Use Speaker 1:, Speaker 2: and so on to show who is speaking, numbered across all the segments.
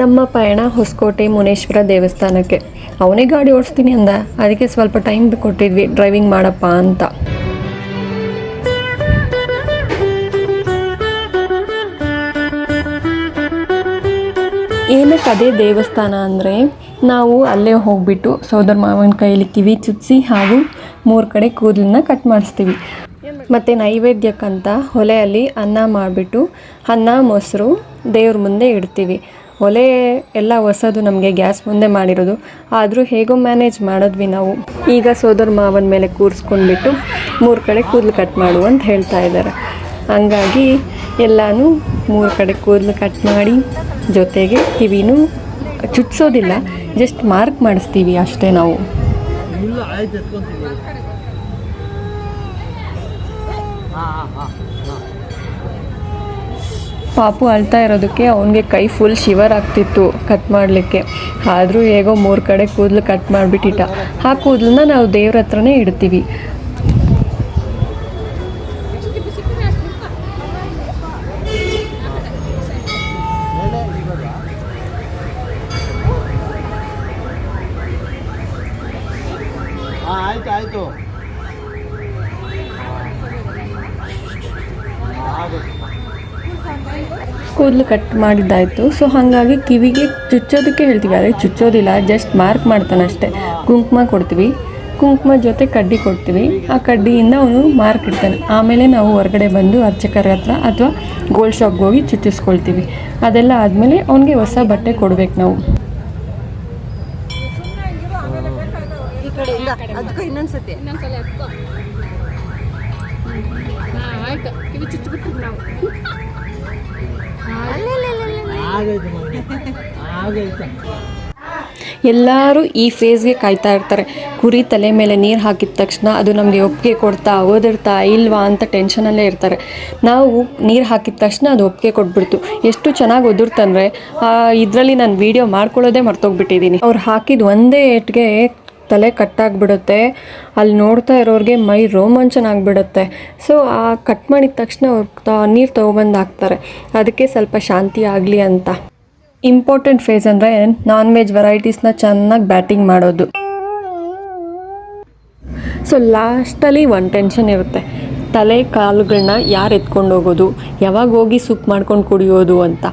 Speaker 1: ನಮ್ಮ ಪಯಣ ಹೊಸಕೋಟೆ ಮುನೇಶ್ವರ ದೇವಸ್ಥಾನಕ್ಕೆ. ಅವನೇ ಗಾಡಿ ಓಡಿಸ್ತೀನಿ ಅಂದ. ಅದಕ್ಕೆ ಸ್ವಲ್ಪ ಟೈಮ್ ಕೊಟ್ಟಿದ್ವಿ. ಡ್ರೈವಿಂಗ್ ಮಾಡಪ್ಪ ಅಂತ. ಏನಕ್ಕೆ ಅದೇ ದೇವಸ್ಥಾನ ಅಂದರೆ, ನಾವು ಅಲ್ಲೇ ಹೋಗ್ಬಿಟ್ಟು ಸೋದರ ಮಾವನ ಕೈಯಲ್ಲಿ ಕಿವಿ ಚುಚ್ಚಿಸಿ ಹಾಗೂ ಮೂರು ಕಡೆ ಕೂದಲನ್ನ ಕಟ್ ಮಾಡಿಸ್ತೀವಿ. ಮತ್ತು ನೈವೇದ್ಯಕ್ಕಂತ ಹೊಲೆಯಲ್ಲಿ ಅನ್ನ ಮಾಡಿಬಿಟ್ಟು ಅನ್ನ ಮೊಸರು ದೇವ್ರ ಮುಂದೆ ಇಡ್ತೀವಿ. ಒಲೆ ಎಲ್ಲ ಹೊಸದು ನಮಗೆ ಗ್ಯಾಸ್ ಮುಂದೆ ಮಾಡಿರೋದು. ಆದರೂ ಹೇಗೋ ಮ್ಯಾನೇಜ್ ಮಾಡಿದ್ವಿ ನಾವು. ಈಗ ಸೋದರ ಮಾವನ ಮೇಲೆ ಕೂರಿಸ್ಕೊಂಡ್ಬಿಟ್ಟು ಮೂರು ಕಡೆ ಕೂದಲು ಕಟ್ ಮಾಡು ಅಂತ ಹೇಳ್ತಾ ಇದ್ದಾರೆ. ಹಂಗಾಗಿ ಎಲ್ಲನೂ ಮೂರು ಕಡೆ ಕೂದಲು ಕಟ್ ಮಾಡಿ ಜೊತೆಗೆ ಕಿವಿನೂ ಚುಚ್ಸೋದಿಲ್ಲ ಜಸ್ಟ್ ಮಾರ್ಕ್ ಮಾಡಿಸ್ತೀವಿ ಅಷ್ಟೇ ನಾವು.
Speaker 2: ಹಾಂ ಹಾಂ ಹಾಂ.
Speaker 1: ಪಾಪು ಅಳ್ತಾ ಇರೋದಕ್ಕೆ ಅವನಿಗೆ ಕೈ ಫುಲ್ ಶಿವರ್ ಆಗ್ತಿತ್ತು ಕಟ್ ಮಾಡಲಿಕ್ಕೆ. ಆದರೂ ಹೇಗೋ ಮೂರು ಕಡೆ ಕೂದಲು ಕಟ್ ಮಾಡಿಬಿಟ್ಟಿಟ್ಟ. ಆ ಕೂದಲನ್ನ ನಾವು ದೇವ್ರ ಹತ್ರನೇ ಇಡ್ತೀವಿ.
Speaker 2: ಆಯ್ತು ಆಯ್ತು.
Speaker 1: ಕೂದಲು ಕಟ್ ಮಾಡಿದ್ದಾಯಿತು. ಸೊ ಹಾಗಾಗಿ ಕಿವಿಗೆ ಚುಚ್ಚೋದಕ್ಕೆ ಹೇಳ್ತೀವಿ. ಆದರೆ ಚುಚ್ಚೋದಿಲ್ಲ ಜಸ್ಟ್ ಮಾರ್ಕ್ ಮಾಡ್ತಾನೆ ಅಷ್ಟೇ. ಕುಂಕುಮ ಕೊಡ್ತೀವಿ. ಕುಂಕುಮ ಜೊತೆ ಕಡ್ಡಿ ಕೊಡ್ತೀವಿ. ಆ ಕಡ್ಡಿಯಿಂದ ಅವನು ಮಾರ್ಕ್ ಇಡ್ತಾನೆ. ಆಮೇಲೆ ನಾವು ಹೊರಗಡೆ ಬಂದು ಅರ್ಚಕರ ಹತ್ರ ಅಥವಾ ಗೋಲ್ಡ್ ಶಾಪ್ಗೆ ಹೋಗಿ ಚುಚ್ಚಿಸ್ಕೊಳ್ತೀವಿ. ಅದೆಲ್ಲ ಆದಮೇಲೆ ಅವನಿಗೆ ಹೊಸ ಬಟ್ಟೆ ಕೊಡ್ಬೇಕು ನಾವು.
Speaker 3: ಈ ಕಿವಿ ಅದಕ್ಕೂ ಇನ್ನೊಂದ್ಸತಿ.
Speaker 1: ಎಲ್ಲರೂ ಈ ಫೇಸ್ಗೆ ಕಾಯ್ತಾ ಇರ್ತಾರೆ. ಕುರಿ ತಲೆ ಮೇಲೆ ನೀರು ಹಾಕಿದ ತಕ್ಷಣ ಅದು ನಮಗೆ ಒಪ್ಪಿಗೆ ಕೊಡ್ತಾ, ಓದಿರ್ತಾ, ಇಲ್ವಾ ಅಂತ ಟೆನ್ಷನಲ್ಲೇ ಇರ್ತಾರೆ. ನಾವು ನೀರು ಹಾಕಿದ ತಕ್ಷಣ ಅದು ಒಪ್ಪಿಗೆ ಕೊಟ್ಬಿಡ್ತು. ಎಷ್ಟು ಚೆನ್ನಾಗಿ ಒದಿರ್ತಂದ್ರೆ ಇದರಲ್ಲಿ ನಾನು ವೀಡಿಯೋ ಮಾಡ್ಕೊಳ್ಳೋದೇ ಮರ್ತೋಗ್ಬಿಟ್ಟಿದ್ದೀನಿ ಅವ್ರು ಹಾಕಿದ ಒಂದೇ ಏಟ್ಗೆ ತಲೆ ಕಟ್ಟಾಗ್ಬಿಡುತ್ತೆ. ಅಲ್ಲಿ ನೋಡ್ತಾ ಇರೋರಿಗೆ ಮೈ ರೋಮಾಂಚನ ಆಗಿಬಿಡುತ್ತೆ. ಸೊ ಆ ಕಟ್ ಮಾಡಿದ ತಕ್ಷಣ ನೀರು ತೊಗೊಬಂದು ಹಾಕ್ತಾರೆ. ಅದಕ್ಕೆ ಸ್ವಲ್ಪ ಶಾಂತಿ ಆಗಲಿ ಅಂತ. ಇಂಪಾರ್ಟೆಂಟ್ ಫೇಸ್ ಅಂದರೆ ನಾನ್ ವೆಜ್ ವೆರೈಟೀಸ್ನ ಚೆನ್ನಾಗಿ ಬ್ಯಾಟಿಂಗ್ ಮಾಡೋದು. ಸೊ ಲಾಸ್ಟಲ್ಲಿ ಒಂದು ಟೆನ್ಷನ್ ಇರುತ್ತೆ. ತಲೆ ಕಾಲುಗಳನ್ನ ಯಾರು ಎತ್ಕೊಂಡು ಹೋಗೋದು? ಯಾವಾಗ ಹೋಗಿ ಸೂಪ್ ಮಾಡ್ಕೊಂಡು ಕುಡಿಯೋದು ಅಂತ.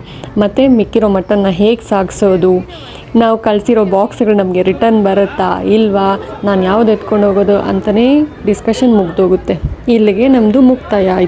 Speaker 1: ಮತ್ತು ಮಿಕ್ಕಿರೋ ಮಟನ್ನ ಹೇಗೆ ಸಾಗಿಸೋದು? ನಾವು ಕಳಿಸಿರೋ ಬಾಕ್ಸ್ಗಳು ನಮಗೆ ರಿಟರ್ನ್ ಬರುತ್ತಾ ಇಲ್ವಾ? ನಾನು ಯಾವ್ದು ಎತ್ಕೊಂಡು ಹೋಗೋದು ಅಂತಲೇ ಡಿಸ್ಕಷನ್ ಮುಗ್ದೋಗುತ್ತೆ. ಇಲ್ಲಿಗೆ ನಮ್ಮದು ಮುಕ್ತಾಯ ಆಯಿತು.